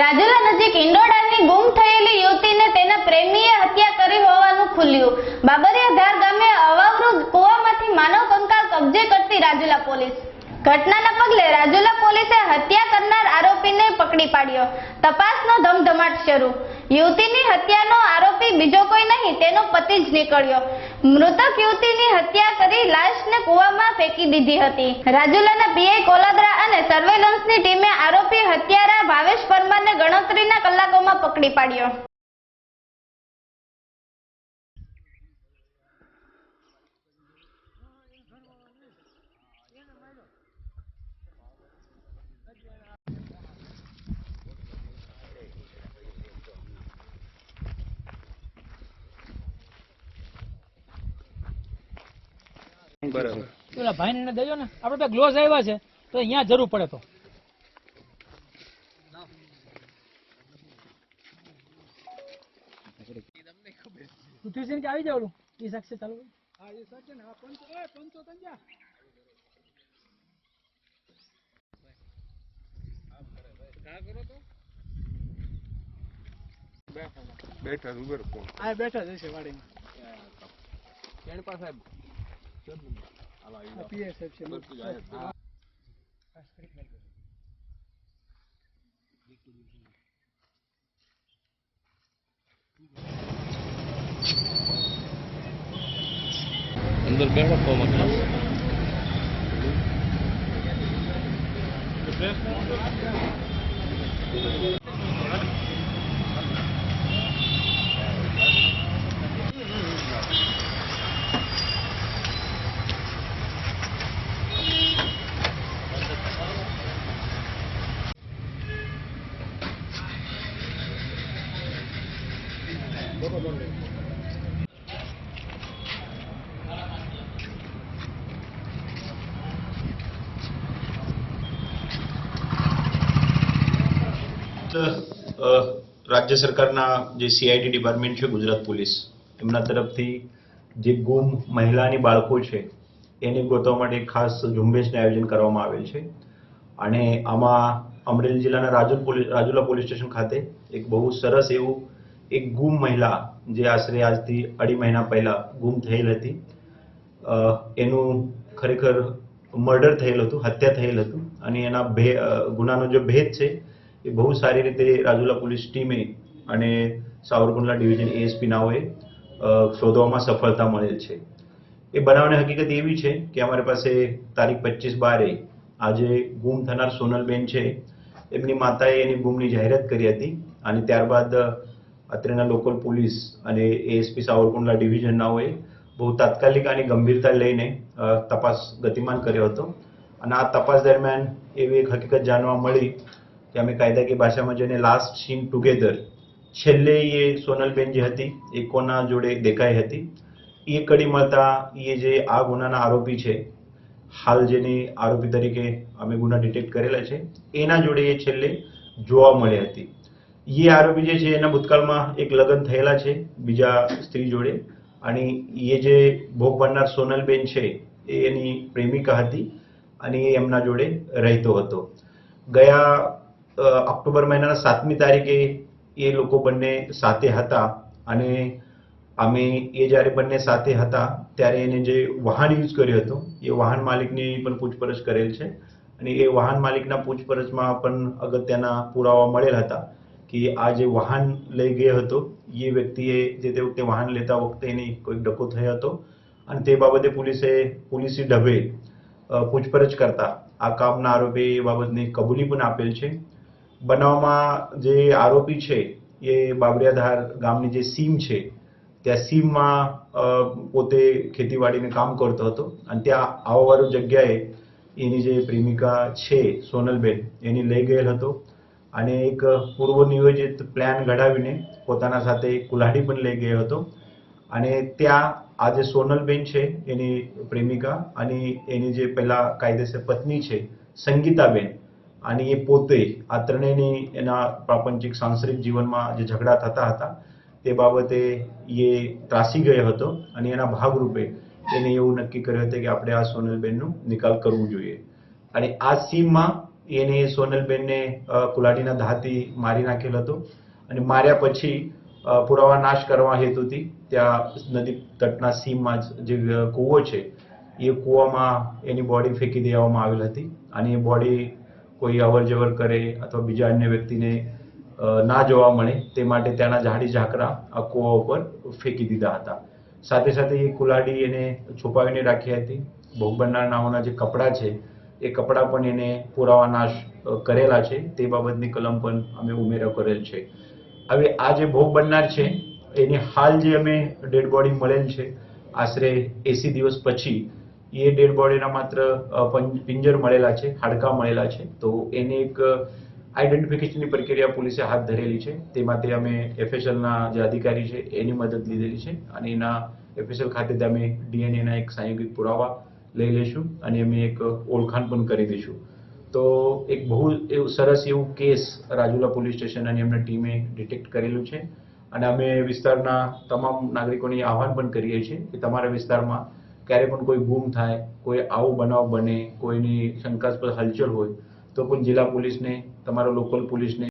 રાજુલા નજીક ઇન્ડોડાની ગુમ થયેલી યુવતીને તેના પ્રેમીએ હત્યા કરી હોવાનું ખુલ્યું. બાબરિયા ધાર ગામે અવાવરૂ કુવામાંથી માનવ કંકાલ કબજે કરતી રાજુલા પોલીસ. ઘટનાના પગલે રાજુલા પોલીસે હત્યા કરનાર આરોપીને પકડી પાડ્યો. તપાસનો ધમધમાટ શરૂ. યુવતીની હત્યાનો આરોપી બીજો કોઈ નહીં, તેનો પતિ જ નીકળ્યો. મૃતક યુવતીની હત્યા કરી લાશને કૂવામાં ફેંકી દીધી હતી. રાજુલાના પીઆઈ કોલાદરા અને સર્વેલન્સની ટીમે આરોપી હત્યારા ભાવેશ પરમારને ગણતરીના કલાકોમાં પકડી પાડ્યો. બરાબર. પેલા ભાઈને એને દેજો ને. આપણે પાસે ગ્લોઝ આવ્યા છે તો અહીંયા જરૂર પડે તો. કે આવી જાવ એ સાક્ષી ચાલુ હા એ સાક્ષી ને હા પંચો એ પંચો તંજા બેઠા ઉભર કોણ આ બેઠા જશે વાડીમાં પાસે પીએ સાહેબ છે અંદર બેઠો રાજ્ય સરકારના જે સીઆઈડી ડિપાર્ટમેન્ટ છે, ગુજરાત પોલીસ, એમના તરફથી જે ગુમ મહિલા અને બાળકો છે, એને ગોતવા માટે ખાસ ઝુંબેશનું આયોજન કરવામાં આવેલ છે. અને આમાં અમરેલી જિલ્લાના Rajul police Rajula police station ખાતે એક બહુ સરસ એવું એક ગુમ મહિલા જે આશરે આજથી અઢી મહિના પહેલા ગુમ થયેલ હતી. એનું ખરેખર મર્ડર થયેલ હતું, હત્યા થયેલ હતું અને એના ભે ગુનાનો જે ભેદ છે એ બહુ સારી રીતે રાજુલા પોલીસ ટીમે અને સાવરકુંડલા ડિવિઝન એએસપી નાઓએ શોધવામાં સફળતા મળેલ છે. એ બનાવની હકીકત એવી છે કે અમારી પાસે તારીખ પચીસ બારે આજે ગુમ થનાર સોનલબેન છે. એમની માતાએ એની ગુમની જાહેરાત કરી હતી અને ત્યારબાદ અત્રેના લોકલ પોલીસ અને એએસપી સાવરકુંડલા ડિવિઝનનાઓએ બહુ તાત્કાલિક આની ગંભીરતા લઈને તપાસ ગતિમાન કર્યો હતો. અને આ તપાસ દરમિયાન એવી એક હકીકત જાણવા મળી કે અમે કાયદાકીય ભાષામાં જેને લાસ્ટ સીન ટુગેધર છેલ્લે એ સોનલબેન જે હતી, એ કોના જોડે દેખાઈ હતી? એ કડી મળતા એ જે આ ગુનાના આરોપી છે, હાલ જેની આરોપી તરીકે અમે ગુના ડિટેક્ટ કરેલા છે, એના જોડે એ છેલ્લે જોવા મળી હતી. એ આરોપી જે છે, એના ભૂતકાળમાં એક લગ્ન થયેલા છે, બીજા સ્ત્રી જોડે. અને એ જે ભોગ બનનાર સોનલબેન છે, એ એની પ્રેમિકા હતી અને એ એમના જોડે રહેતો હતો. ગયા ઓક્ટોબર મહિનાના સાતમી તારીખે એ લોકો બંને સાથે હતા અને અમે એ જ્યારે બંને સાથે હતા, ત્યારે એને જે વાહન યુઝ કર્યો હતો, એ વાહન માલિકની પણ પૂછપરછ કરેલ છે. અને એ વાહન માલિકના પૂછપરછમાં પણ અગત્યના પુરાવા મળેલ હતા. કે આ જે વાહન લઈ ગયો હતો એ વ્યક્તિએ જે તે વખતે વાહન લેતા વખતે એને કોઈક ડકો થયો હતો અને તે બાબતે પોલીસે, પોલીસી ઢબે પૂછપરછ કરતા આ કામના આરોપી એ બાબતને કબૂલી પણ આપેલ છે. બનાવમાં જે આરોપી છે, એ બાબરિયાધાર ગામની જે સીમ છે, ત્યાં સીમમાં પોતે ખેતીવાડીને કામ કરતો હતો અને ત્યાં આવવાવાળી જગ્યાએ એની જે પ્રેમિકા છે, સોનલબેન, એની લઈ ગયેલ હતો. અને એક પૂર્વ નિયોજિત પ્લાન ઘડાવીને પોતાના સાથે કુલ્હાડી પણ લઈ ગયો હતો. અને ત્યાં આ જે સોનલબેન છે, એની પ્રેમિકા અને એની જે પહેલા કાયદેસર પત્ની છે, સંગીતાબેન. અને એ પોતે આ ત્રણેયની એના પ્રાપંચિક સાંસારિક જીવનમાં જે ઝઘડા થતા હતા, તે બાબતે એ ત્રાસી ગયો હતો અને એના ભાગરૂપે એને એવું નક્કી કર્યું હતું કે આપણે આ સોનલબેનનો નિકાલ કરવો જોઈએ. અને આ સીમમાં એને સોનલબેનને કુલાડીના ધાતી મારી નાખેલ હતો. અને માર્યા પછી પુરાવા નાશ કરવા હેતુથી ત્યાં નદી તટના સીમમાં જે કૂવો છે, એ કૂવામાં એની બોડી ફેંકી દેવામાં આવેલ હતી. અને એ બોડી કોઈ અવર જવર કરે અથવા બીજા અન્ય વ્યક્તિને ના જોવા મળે તે માટે ત્યાંના ઝાડી ઝાકરા આ કૂવા ઉપર ફેંકી દીધા હતા. સાથે સાથે એ કુલાડી એને છુપાવીને રાખી હતી. ભોગ બનનાર નામના જે કપડાં છે એ કપડાં પણ એને પુરાવા નાશ કરેલા છે. તે બાબતની કલમ પણ અમે ઉમેરો કરેલ છે. હવે આ જે ભોગ બનનાર છે, એની હાલ જે અમે ડેડ બોડી મળેલ છે, આશરે એસી દિવસ પછી, એ ડેડ બોડીના માત્ર પિંજર મળેલા છે, હાડકાં મળેલા છે. તો એને એક આઈડેન્ટિફિકેશનની પ્રક્રિયા પોલીસે હાથ ધરેલી છે. તે માટે અમે એફએસએલના જે અધિકારી છે, એની મદદ લીધેલી છે. અને એના એફએસએલ ખાતે અમે ડીએનએના એક સાંયોગિક પુરાવા લઈ લઈશું અને અમે એક ઓળખાણ પણ કરી દઈશું. તો એક બહુ એવું સરસ એવું કેસ રાજુલા પોલીસ સ્ટેશન અને એમના ટીમે ડિટેક્ટ કરેલું છે. અને અમે વિસ્તારના તમામ નાગરિકોને આહવાન પણ કરીએ છીએ કે તમારા વિસ્તારમાં ક્યારે પણ કોઈ ગુમ થાય, કોઈ આવો બનાવ બને, કોઈની શંકાસ્પદ હલચલ હોય, તો પણ જિલ્લા પોલીસને, તમારા લોકલ પોલીસને